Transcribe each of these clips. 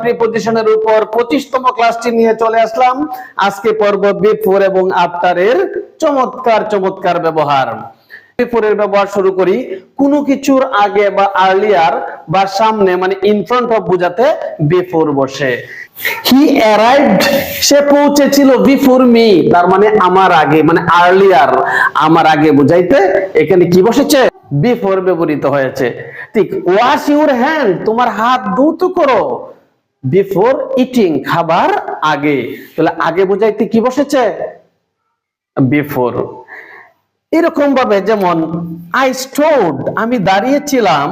প্রিপজিশনের উপর পঁচিশতম ক্লাসটি নিয়ে চলে আসলাম। আজকে পর্ব এবং চমৎকার চমৎকার ব্যবহার। ব্যবহার শুরু করি। কোনো কিছুর আগে বা আর্লিয়ার বা সামনে মানে অফ বসে। হি অ্যারাইভড সে পৌঁছেছিল বিফোর মি তার মানে আমার আগে মানে আর্লিয়ার আমার আগে বুঝাইতে এখানে কি বসেছে? বিফোর ব্যবহৃত হয়েছে। ঠিক ওয়াশ ইউর হ্যান্ড তোমার হাত ধৌত করো। বিফোর ইটিং খাবার আগে। তাহলে আগে বোঝাইতে কি বসেছে? বিফোর এরকম ভাবে যেমন আই স্টোড আমি দাঁড়িয়েছিলাম।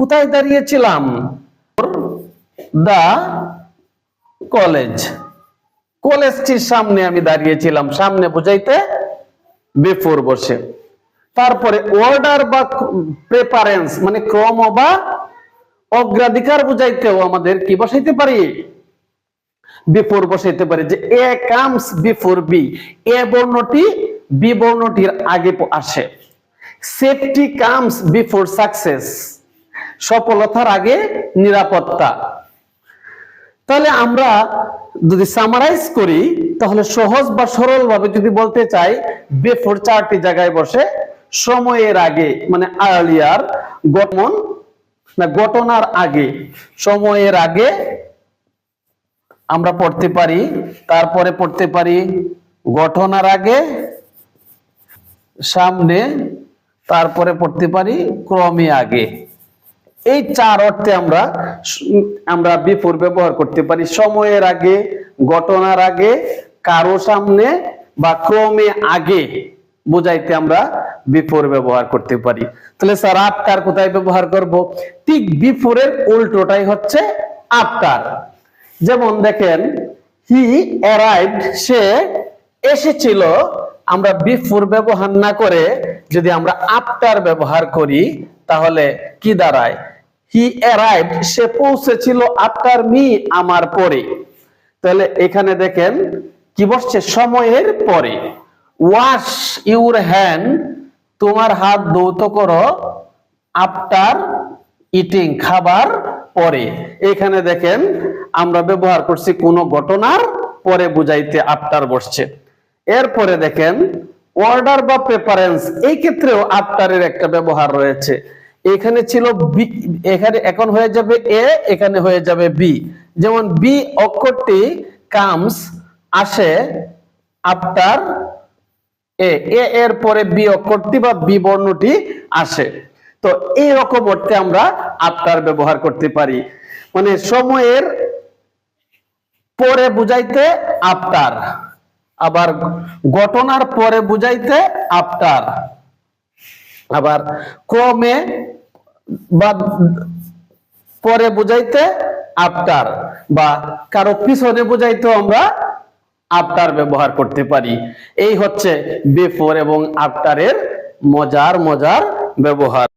কোথায় দাঁড়িয়েছিলাম? দা কলেজ কলেজটির সামনে আমি দাঁড়িয়েছিলাম। সামনে বোঝাইতে বিফোর বসে। তারপরে অর্ডার বা প্রেফারেন্স মানে ক্রম বা অগ্রাধিকার বুঝাইতেও আমাদের কি বসাইতে পারি? বিফোর বসাইতে পারি যে A comes before B. A বর্ণটি B বর্ণটির আগে আসে। Safety comes before success. সফলতার আগে নিরাপত্তা। তাহলে আমরা যদি সামারাইজ করি, তাহলে সহজ বা সরল ভাবে যদি বলতে চাই, বিফোর চারটি জায়গায় বসে সময়ের আগে মানে আর্লিয়ার গঠন না, ঘটনার আগে, সময়ের আগে আমরা পড়তে পারি, তারপরে পড়তে পারি, ঘটনার আগে, সামনে, তারপরে পড়তে পারি, ক্রমে আগে। এই চার অর্থে আমরা আমরা বিফোর ব্যবহার করতে পারি, সময়ের আগে, ঘটনার আগে, কারও সামনে বা ক্রমে আগে বোঝাইতে আমরা বিফোর ব্যবহার করতে পারি। তাহলে স্যার আফটার কোথায় ব্যবহার করব? ঠিক বিফোরের উল্টোটাই হচ্ছে আফটার যেমন দেখেন, হি অ্যারাইভড, সে এসেছিল, আমরা বিফোর ব্যবহার না করে যদি আমরা আফটার ব্যবহার করি, তাহলে কি দাঁড়ায়? হি অ্যারাইভড, সে পৌঁছেছিল আফটার মি আমার পরে। তাহলে এখানে দেখেন, কি বসছে? সময়ের পরে। ওয়াশ ইউর হ্যান্ড তোমার হাত ধৌত করো আফটার ইটিং, খাবার পরে। এখানে দেখেন, আমরা ব্যবহার করছি কোন ঘটনার পরে বুঝাইতে আফটার বসছে। এরপরে দেখেন অর্ডার বা প্রেফারেন্স এই ক্ষেত্রেও আফটারের একটা ব্যবহার রয়েছে। এখানে ছিল বি এখানে এখন হয়ে যাবে এ এখানে হয়ে যাবে বি যেমন বি অক্ষরটি কামস আসে আফটার এ এর পরে বি অক্ষরটি বা বি বর্ণটি আসে। তো এই রকম অর্থে আমরা আফটার ব্যবহার করতে পারি। মানে সময়ের পরে বুঝাইতে আফটার আবার ঘটনার পরে বুঝাইতে আফটার আবার ক্রমে বা পরে বুঝাইতে আফটার বা কারও পিছনে বুঝাইতেও আমরা আফটার ব্যবহার করতে পারি। এই হচ্ছে বিফোর এবং আফটারের মজার মজার ব্যবহার।